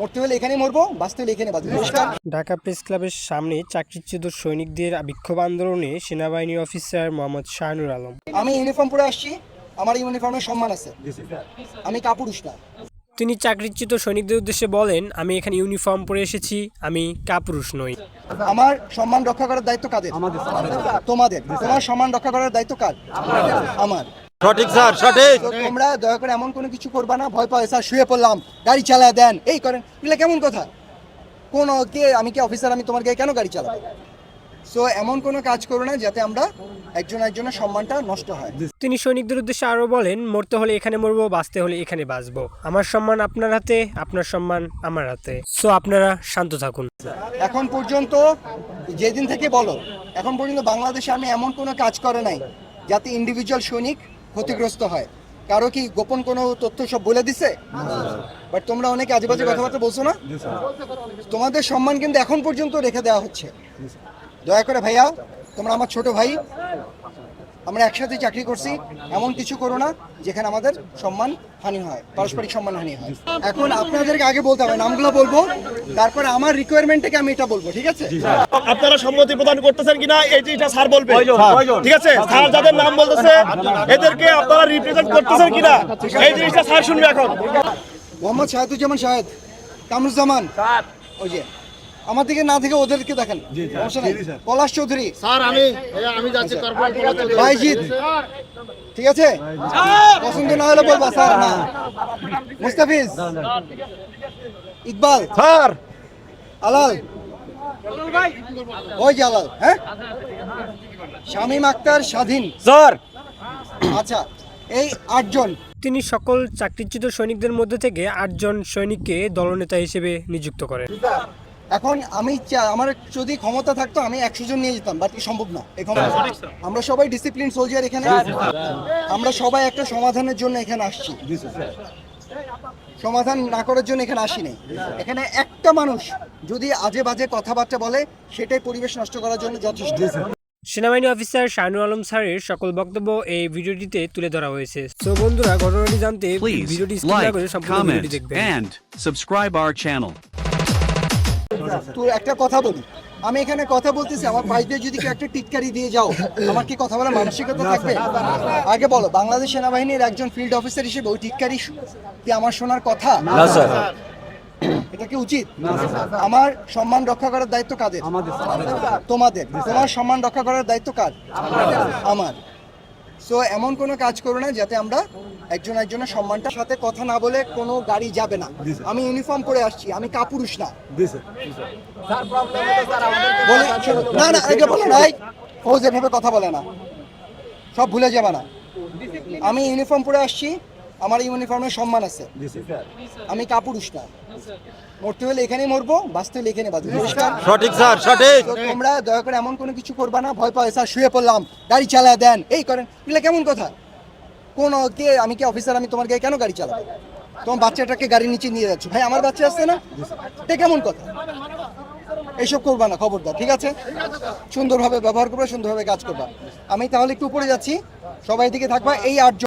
মরতে হলে এখানেই মরবো বাঁচতে হলে এখানে বাঁচবো। ঢাকা প্রেস ক্লাবের সামনে চাকরিচ্যুত সৈনিকদের বিক্ষোভ আন্দোলনে সেনাবাহিনী অফিসার মোহাম্মদ শাহনুর আলম। আমি ইউনিফর্ম পরে আসছি আমার ইউনিফর্মের সম্মান আছে। আমি কাপুরুষ না। তিনি চাকরিচ্যুত সৈনিকদের উদ্দেশ্যে বলেন আমি এখানে ইউনিফর্ম পরে এসেছি আমি কাপুরুষ নই। আমার সম্মান রক্ষা করার দায়িত্ব কাদের? তোমাদের। তোমার সম্মান রক্ষা করার দায়িত্ব কার? আমার। সঠিক স্যার সঠিক। তোমরা দয়া করে এমন কোনো কিছু করবা না ভয় পায় স্যার শুয়ে পড়লাম গাড়ি চালায় দেন এই করেন। এগুলো কেমন কথা? কোন কে আমি কি অফিসার আমি তোমার গায়ে কেন গাড়ি চালাবো? সো এমন কোনো কাজ করো না যাতে আমরা একজন একজনের সম্মানটা নষ্ট হয়। তিনি সৈনিকদের উদ্দেশ্যে আরও বলেন মরতে হলে এখানে মরবো বাঁচতে হলে এখানে বাঁচবো। আমার সম্মান আপনার হাতে আপনার সম্মান আমার হাতে। সো আপনারা শান্ত থাকুন। এখন পর্যন্ত যেদিন থেকে বলো এখন পর্যন্ত বাংলাদেশে আমি এমন কোনো কাজ করে নাই যাতে ইন্ডিভিজুয়াল সৈনিক ক্ষতিগ্রস্ত হয়। কারও কি গোপন কোনো তথ্য সব বলে দিছে? বাট তোমরা অনেকে আজে বাজে কথাবার্তা বলছো না? তোমাদের সম্মান কিন্তু এখন পর্যন্ত রেখে দেওয়া হচ্ছে। দয়া করে ভাইয়া তোমরা আমার ছোট ভাই আমরা একসাথে চাকরি করছি এমন কিছু করো না যেখানে আমাদের সম্মান হানি হয় পারস্পরিক সম্মান হানি হয়। এখন আপনাদেরকে আগে বলতে হবে নামগুলো বলব। তারপরে আমার রিকোয়ারমেন্ট থেকে আমি এটা বলব ঠিক আছে? আপনারা সম্মতি প্রদান করতেছেন কিনা এই এটা স্যার বলবে। ঠিক আছে? স্যার যাদের নাম বলতেছে এদেরকে আপনারা রিপ্রেজেন্ট করতেছেন কিনা এই জিনিসটা স্যার শুনবে এখন। মোহাম্মদ সাহেদুজ্জামান সাহেদ কামরুজ্জামান। ওই যে। আমার দিকে না থেকে ওদেরকে দেখেন। সমস্যা নেই। পলাশ চৌধুরী। স্যার আমি আমি যাচ্ছি বাইজিৎ। ঠিক আছে? পছন্দ না হলে বলবা স্যার না। মুস্তাফিজ। ইকবাল। স্যার। আলাল। ওই যে আলাল হ্যাঁ? শামীম আক্তার স্বাধীন। স্যার। আচ্ছা এই আটজন। তিনি সকল চাকরিচ্যুত সৈনিকদের মধ্যে থেকে আটজন সৈনিককে দলনেতা হিসেবে নিযুক্ত করেন। এখন আমি আমার যদি ক্ষমতা থাকতো আমি একশো জন নিয়ে যেতাম বাট সম্ভব না। এই ক্ষমতা আমরা সবাই ডিসিপ্লিন সোলজার এখানে। আমরা সবাই একটা সমাধানের জন্য এখানে আসছি। সমাধান না করার জন্য এখানে আসিনি এখানে একটা মানুষ যদি আজে বাজে কথাবার্তা বলে সেটাই পরিবেশ নষ্ট করার জন্য যথেষ্ট। সেনাবাহিনী অফিসার শাহনুর আলম স্যারের সকল বক্তব্য এই ভিডিওটিতে তুলে ধরা হয়েছে। তো বন্ধুরা ঘটনাটি জানতে ভিডিওটি স্ক্রিন like, করে সম্পূর্ণ ভিডিওটি দেখবেন। and subscribe our channel. তো একটা কথা বলি। আমি এখানে কথা বলতেছি আমার পাশ দিয়ে যদি কেউ একটা টিটকারি দিয়ে যাও আমার কি কথা বলার মানসিকতা থাকবে? আগে বলো বাংলাদেশ সেনাবাহিনীর একজন ফিল্ড অফিসার হিসেবে ওই টিটকারি কি আমার শোনার কথা? না স্যার। এটা কি উচিত? আমার সম্মান রক্ষা করার দায়িত্ব কাদের? তোমাদের। তোমার সম্মান রক্ষা করার দায়িত্ব কার? আমার। সো এমন কোনো কাজ করো না যাতে আমরা একজন একজনের সম্মানটার সাথে কথা না বলে কোনো গাড়ি যাবে না। আমি ইউনিফর্ম পরে আসছি আমি কাপুরুষ না। বলে না না এটা বলো নাই ও যেভাবে কথা বলে না। সব ভুলে যাবে না। আমি ইউনিফর্ম পরে আসছি আমার ইউনিফর্মের সম্মান আছে। আমি কাপুরুষ না। মরতে হলে এখানেই মরবো বাঁচতে হলে এখানে বাঁচবো। সঠিক স্যার সঠিক। তোমরা দয়া করে এমন কোনো কিছু করবা না ভয় পায় স্যার শুয়ে পড়লাম গাড়ি চালায় দেন এই করেন। এগুলো কেমন কথা? কোন কে আমি কি অফিসার আমি তোমার গায়ে কেন গাড়ি চালাবো? তোমার বাচ্চাটাকে গাড়ির নিচে নিয়ে যাচ্ছ। ভাই আমার বাচ্চা আসছে না? এটা কেমন কথা? এইসব করবা না খবরদার ঠিক আছে? সুন্দরভাবে ব্যবহার করবা সুন্দরভাবে কাজ করবা। আমি তাহলে একটু উপরে যাচ্ছি। সবাই দিকে থাকবা এই আটজন